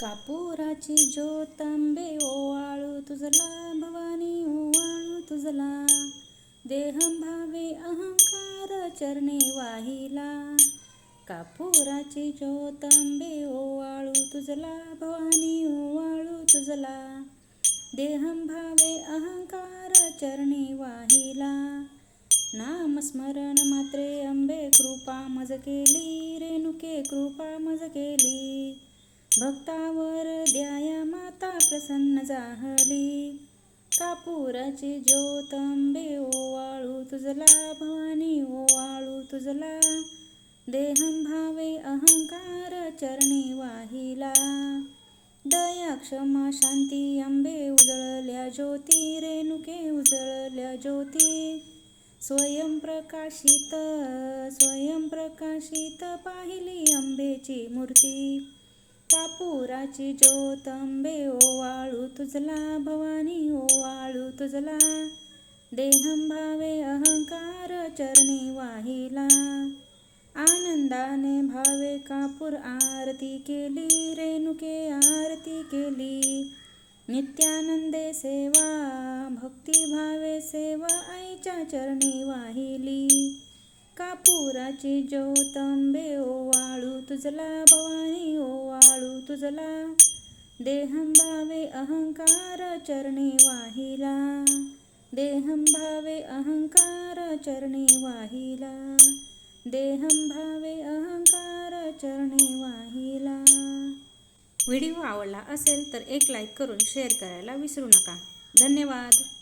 कापुराची ज्योत आंबे ओवाळू तुझला भवानी ओवाळू तुझला. देहं भावे अहंकार चरणे वाहिला. कापुराची ज्योत आंबे ओवाळू तुझला भवानी ओवाळू तुझला. देहं भावे अहंकार चरणे वाहिला. नामस्मरण मात्रे अंबे कृपा मज केली रेणुके कृपा मज केली. भक्तावर द्याया माता प्रसन्न जाहली कापुराची ज्योतंबे ओवाळू तुझला भवानी ओवाळू तुझला. देहं भावे अहंकार चरणी वाहिला. दया क्षमा शांती अंबे उजळल्या ज्योती रेणुके उजळल्या ज्योती. स्वयंप्रकाशित स्वयंप्रकाशित पाहिली अंबेची मूर्ती. कापुराची ज्योत अंबे ओवाळू तुझला भवानी ओवाळू तुझला. देहम भावे अहंकार चरणी वाहिला. आनंदाने भावे कापूर आरती केली रेणुके आरती केली. नित्यानंदे सेवा भक्ती भावे सेवा आईच्या चरणी वाहिली. कापुराची ज्योतंबे ओ ओवाळू तुझला भवानी ओवाळू तुझला. देहं भावे अहंकार चरणी वाहिला. देहं भावे अहंकार चरणी वाहिला. देहं भावे अहंकार चरणी वाहिला. व्हिडिओ आवडला असेल तर एक लाईक करून शेअर करायला विसरू नका. धन्यवाद.